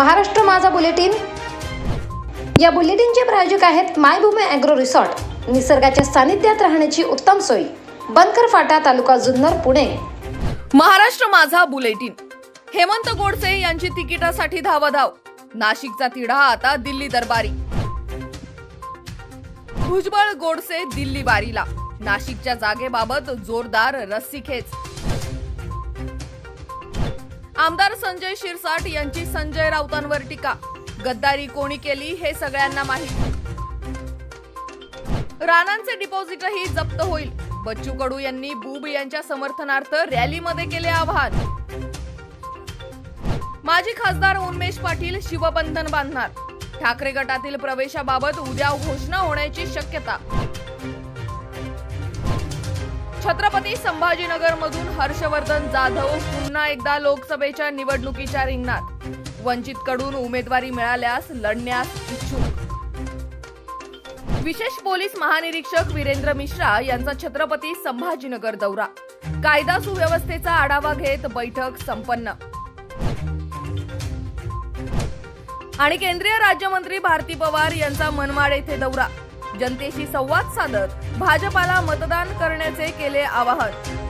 महाराष्ट्र माझा बुलेटिन. या बुलेटिनचे प्रायोजक आहेत मायभूमी अॅग्रो रिसॉर्ट. निसर्गाच्या सानिध्यात राहण्याची उत्तम सोय. बनकर फाटा तालुका जुन्नर पुणे. महाराष्ट्र माझा बुलेटिन. हेमंत गोडसे यांची तिकिटासाठी धावाधाव. नाशिकचा तिढा आता दिल्ली दरबारी. भुजबळ गोडसे दिल्ली बारीला नाशिकच्या जागेबाबत जोरदार रस्सीखेच. आमदार संजय शिरसाट यांची संजय राऊतांवर टीका. गद्दारी कोणी केली हे सगळ्यांना माहीत. राणांचे डिपॉझिटही जप्त होईल. बच्चू कडू यांनी बुब यांच्या समर्थनार्थ रॅलीमध्ये केले आवाहन. माजी खासदार उन्मेश पाटील शिवबंधन बांधणार. ठाकरे गटातील प्रवेशाबाबत उद्या घोषणा होण्याची शक्यता. छत्रपती संभाजीनगर मधून हर्षवर्धन जाधव पुन्हा एकदा लोकसभेच्या निवडणुकीच्या रिंगणात. वंचित कडून उमेदवारी मिळाल्यास लढण्यास इच्छुक. विशेष पोलीस महानिरीक्षक वीरेंद्र मिश्रा यांचा छत्रपती संभाजीनगर दौरा. कायदा सुव्यवस्थेचा आढावा घेत बैठक संपन्न. आणि केंद्रीय राज्यमंत्री भारती पवार यांचा मनमाड येथे दौरा. जनतेशी संवाद साधत भाजपाला मतदान करण्याचे केले आवाहन.